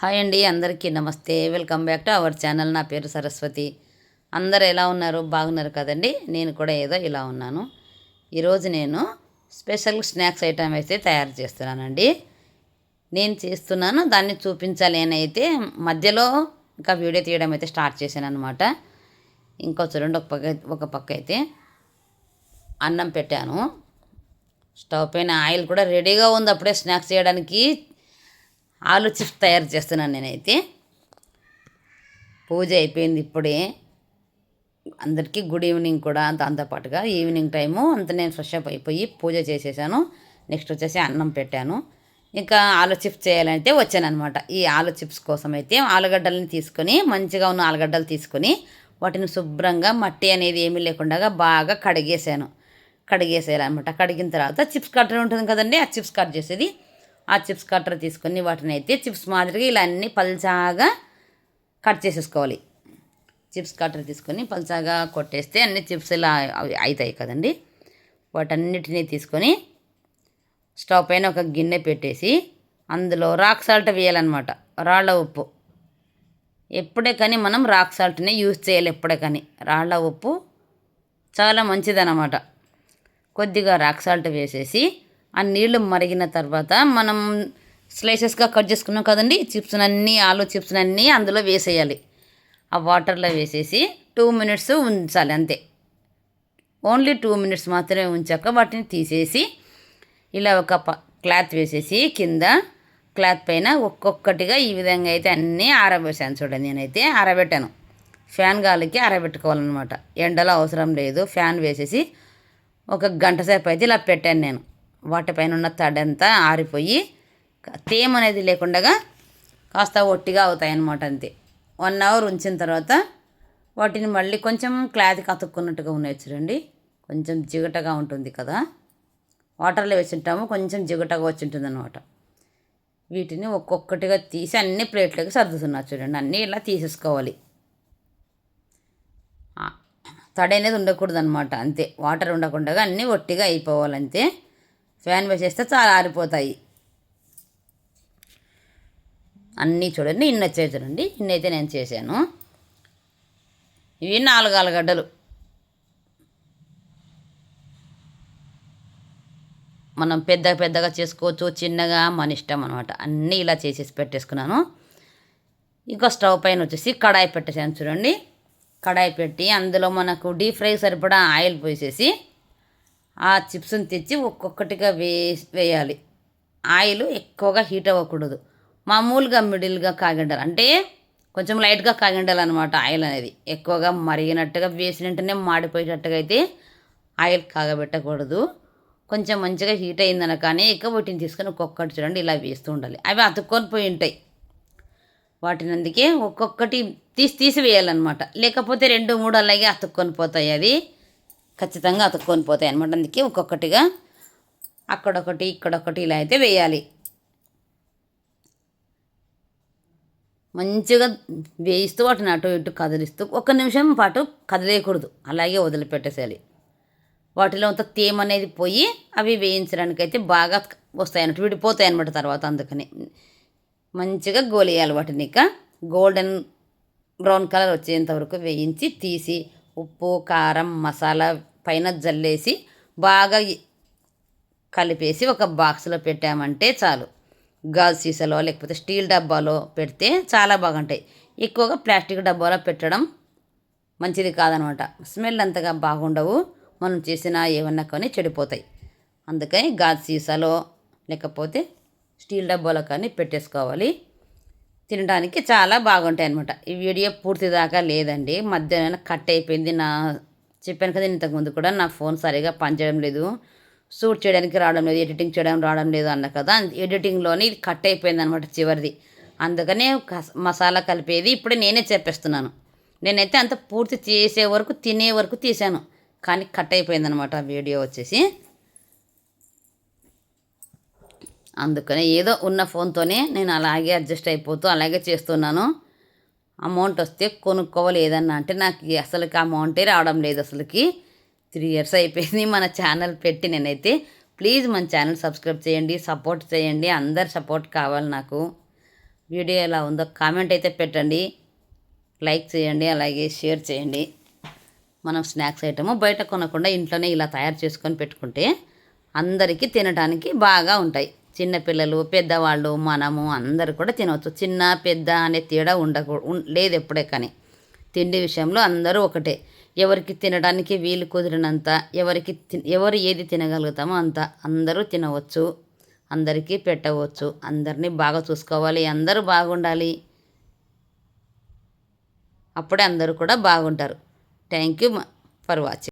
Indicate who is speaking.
Speaker 1: Hi అండి అందరికీ నమస్తే. Welcome back to our channel. నా పేరు సరస్వతి. అందరు ఎలా ఉన్నారు? బాగున్నారు కదండి? నేను కూడా ఏదో ఇలా ఉన్నాను. ఈరోజు నేను స్పెషల్ స్నాక్స్ ఐటమ్ అయితే తయారు చేస్తున్నానండి. నేను చేస్తున్నాను దాన్ని చూపించాలి అని అయితే మధ్యలో ఇంకా వీడియో తీయడం అయితే స్టార్ట్ చేశాను అనమాట ఇంకో చూడండి ఒక పక్క ఒక పక్క అయితే అన్నం పెట్టాను. స్టవ్ పైన ఆయిల్ కూడా రెడీగా ఉంది అప్పుడే స్నాక్స్ చేయడానికి. ఆలు చిప్స్ తయారు చేస్తున్నాను నేనైతే. పూజ అయిపోయింది ఇప్పుడే. అందరికీ గుడ్ ఈవినింగ్ కూడా దాంతోపాటుగా ఈవినింగ్ టైము అంత నేను ఫ్రెష్ అప్ అయిపోయి పూజ చేసేసాను. నెక్స్ట్ వచ్చేసి అన్నం పెట్టాను. ఇంకా ఆలు చిప్స్ చేయాలంటే వచ్చానమాట ఈ ఆలు చిప్స్ కోసం అయితే ఆలుగడ్డలని తీసుకొని మంచిగా ఉన్న ఆలుగడ్డలు తీసుకొని వాటిని శుభ్రంగా మట్టి అనేది ఏమీ లేకుండా బాగా కడిగేసాను. కడిగేసేయాలన్నమాట. కడిగిన తర్వాత చిప్స్ కట్టర్ ఉంటుంది కదండి ఆ చిప్స్ కట్ చేసేది ఆ చిప్స్ కట్టర్ తీసుకొని వాటిని అయితే చిప్స్ మాదిరిగా ఇలా అన్ని పల్చాగా కట్ చేసేసుకోవాలి. చిప్స్ కట్టర్ తీసుకొని పల్చాగా కొట్టేస్తే అన్ని చిప్స్ ఇలా అవి అవుతాయి కదండి. వాటన్నిటినీ తీసుకొని స్టవ్ పైన ఒక గిన్నె పెట్టేసి అందులో రాక్ సాల్ట్ వేయాలన్నమాట. రాళ్ళ ఉప్పు. ఎప్పుడే కానీ మనం రాక్ సాల్ట్ని యూజ్ చేయాలి ఎప్పుడే కానీ. రాళ్ళ ఉప్పు చాలా మంచిదన్నమాట. కొద్దిగా రాక్ సాల్ట్ వేసేసి ఆ నీళ్ళు మరిగిన తర్వాత మనం స్లైసెస్గా కట్ చేసుకున్నాం కదండి చిప్స్ అన్నీ ఆలు చిప్స్ అన్నీ అందులో వేసేయాలి. ఆ వాటర్లో వేసేసి టూ మినిట్స్ ఉంచాలి అంతే. ఓన్లీ టూ మినిట్స్ మాత్రమే ఉంచాక వాటిని తీసేసి ఇలా ఒక ప క్లాత్ వేసేసి కింద క్లాత్ పైన ఒక్కొక్కటిగా ఈ విధంగా అయితే అన్నీ ఆరబెట్టాను చూడండి. నేనైతే ఆరబెట్టాను. ఫ్యాన్ గాలికి ఆరబెట్టుకోవాలన్నమాట. ఎండలో అవసరం లేదు. ఫ్యాన్ వేసేసి ఒక గంట సేపు అయితే ఇలా పెట్టాను నేను. వాటిపైన ఉన్న తడంతా ఆరిపోయి తేమ అనేది లేకుండా కాస్త ఒట్టిగా అవుతాయి అన్నమాట అంతే. వన్ అవర్ ఉంచిన తర్వాత వాటిని మళ్ళీ కొంచెం క్లాత్కి అతుక్కున్నట్టుగా ఉన్నాయి చూడండి. కొంచెం జిగటగా ఉంటుంది కదా. వాటర్లో వేసింటాము కొంచెం జిగటగా వచ్చి ఉంటుంది అనమాట వీటిని ఒక్కొక్కటిగా తీసి అన్ని ప్లేట్లకి సర్దుతున్నా చూడండి. అన్నీ ఇలా తీసేసుకోవాలి. తడి అనేది ఉండకూడదు అనమాట అంతే. వాటర్ ఉండకుండా అన్నీ ఒట్టిగా అయిపోవాలంతే. ఫ్యాన్ వేసేస్తే చాలా ఆరిపోతాయి. అన్నీ చూడండి ఇన్ని వచ్చాయి చూడండి ఇన్ని అయితే నేను చేశాను. ఇవి నాలుగు ఆలుగడ్డలు. మనం పెద్ద పెద్దగా చేసుకోవచ్చు చిన్నగా మన ఇష్టం అనమాట అన్నీ ఇలా చేసేసి పెట్టేసుకున్నాను. ఇంకో స్టవ్ పైన వచ్చేసి కడాయి పెట్టేసాను చూడండి. కడాయి పెట్టి అందులో మనకు డీప్ ఫ్రై సరిపడా ఆయిల్ పోసేసి ఆ చిప్స్ని తెచ్చి ఒక్కొక్కటిగా వే వేయాలి. ఆయిల్ ఎక్కువగా హీట్ అవ్వకూడదు. మామూలుగా మిడిల్గా కాగిండాలి. అంటే కొంచెం లైట్గా కాగిండాలన్నమాట ఆయిల్ అనేది. ఎక్కువగా మరిగినట్టుగా వేసిన వెంటనే మాడిపోయేటట్టుగా అయితే ఆయిల్ కాగబెట్టకూడదు. కొంచెం మంచిగా హీట్ అయిందన కానీ ఎక్కువ వీటిని తీసుకొని ఒక్కొక్కటి చూడండి ఇలా వేస్తూ ఉండాలి. అవి అతుక్కొని పోయి ఉంటాయి. వాటిని అందుకే ఒక్కొక్కటి తీసి తీసి వేయాలన్నమాట. లేకపోతే రెండు మూడు అలాగే అతుక్కొని పోతాయి అది ఖచ్చితంగా అతుక్కొని పోతాయి అనమాట అందుకే ఒక్కొక్కటిగా అక్కడొకటి ఇక్కడొకటి ఇలా అయితే వేయాలి. మంచిగా వేయిస్తూ వాటిని అటు ఇటు కదిలిస్తూ ఒక నిమిషం పాటు కదిలేయకూడదు. అలాగే వదిలిపెట్టేసేయాలి. వాటిలో అంత తేమ అనేది పోయి అవి వేయించడానికి అయితే బాగా వస్తాయి అన్నట్టు విడిపోతాయి అనమాట తర్వాత అందుకని. మంచిగా గోలేయాలి వాటిని ఇక. గోల్డెన్ బ్రౌన్ కలర్ వచ్చేంత వరకు వేయించి తీసి ఉప్పు కారం మసాలా పైన జల్లేసి బాగా కలిపేసి ఒక బాక్స్లో పెట్టామంటే చాలు. గాజు సీసాలో లేకపోతే స్టీల్ డబ్బాలో పెడితే చాలా బాగుంటాయి. ఎక్కువగా ప్లాస్టిక్ డబ్బాలో పెట్టడం మంచిది కాదనమాట. స్మెల్ అంతగా బాగుండవు. మనం చేసిన ఏమన్నా కానీ చెడిపోతాయి. అందుకని గాజు సీసాలో లేకపోతే స్టీల్ డబ్బాలో కానీ పెట్టేసుకోవాలి. తినడానికి చాలా బాగుంటాయి అనమాట ఈ వీడియో పూర్తి దాకా లేదండి. మధ్యాహ్నం కట్ అయిపోయింది. నా చెప్పాను కదా ఇంతకుముందు కూడా నా ఫోన్ సరిగా పనిచేయడం లేదు. షూట్ చేయడానికి రావడం లేదు. ఎడిటింగ్ చేయడం రావడం లేదు అన్న కదా. ఎడిటింగ్లోనే ఇది కట్ అయిపోయింది అనమాట చివరిది. అందుకనే మసాలా కలిపేది ఇప్పుడే నేనే చెప్పేస్తున్నాను. నేనైతే అంత పూర్తి చేసే వరకు తినే వరకు తీశాను. కానీ కట్ అయిపోయింది అనమాట వీడియో వచ్చేసి. అందుకనే ఏదో ఉన్న ఫోన్తోనే నేను అలాగే అడ్జస్ట్ అయిపోతూ అలాగే చేస్తున్నాను. అమౌంట్ వస్తే కొనుక్కోవాలి ఏదన్నా అంటే నాకు అసలుకి అమౌంటే రావడం లేదు అసలుకి. త్రీ ఇయర్స్ అయిపోయింది మన ఛానల్ పెట్టి నేనైతే. ప్లీజ్ మన ఛానల్ సబ్స్క్రైబ్ చేయండి సపోర్ట్ చేయండి అందరు సపోర్ట్ కావాలి నాకు. వీడియో ఎలా ఉందో కామెంట్ అయితే పెట్టండి. లైక్ చేయండి అలాగే షేర్ చేయండి. మనం స్నాక్స్ ఐటము బయట కొనకుండా ఇంట్లోనే ఇలా తయారు చేసుకొని పెట్టుకుంటే అందరికీ తినడానికి బాగా ఉంటాయి. చిన్నపిల్లలు పెద్దవాళ్ళు మనము అందరు కూడా తినవచ్చు. చిన్న పెద్ద అనే తేడా ఉండకూ లేదు ఎప్పుడే కానీ తిండి విషయంలో అందరూ ఒకటే. ఎవరికి తినడానికి వీలు కుదిరినంత ఎవరికి తి- ఎవరు ఏది తినగలుగుతామో అంత అందరూ తినవచ్చు. అందరికీ పెట్టవచ్చు. అందరినీ బాగా చూసుకోవాలి. అందరూ బాగుండాలి. అప్పుడే అందరూ కూడా బాగుంటారు. Thank you for watching